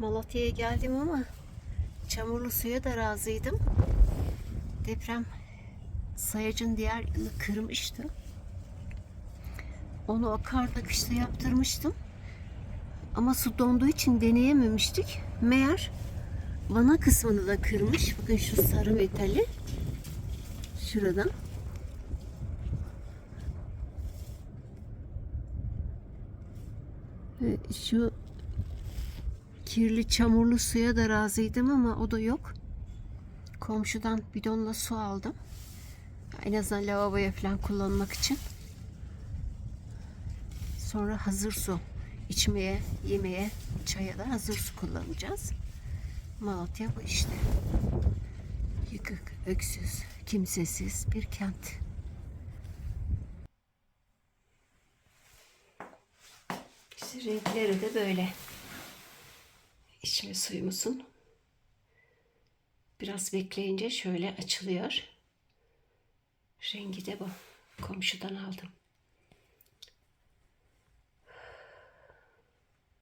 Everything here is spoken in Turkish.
Malatya'ya geldim ama çamurlu suya da razıydım. Deprem sayacın diğer yanı kırmıştı. Onu o kar takışta yaptırmıştım. Ama su donduğu için deneyememiştik. Meğer vana kısmını da kırmış. Bakın şu sarı metali. Şuradan. Ve şu kirli çamurlu suya da razıydım ama o da yok. Komşudan bidonla su aldım. En azından lavaboya falan kullanmak için. Sonra hazır su içmeye, yemeye, çaya da hazır su kullanacağız. Malatya bu işte. Yıkık, öksüz, kimsesiz bir kent. İşte renkleri de böyle. İçme suyumuzun. Biraz bekleyince şöyle açılıyor. Rengi de bu. Komşudan aldım.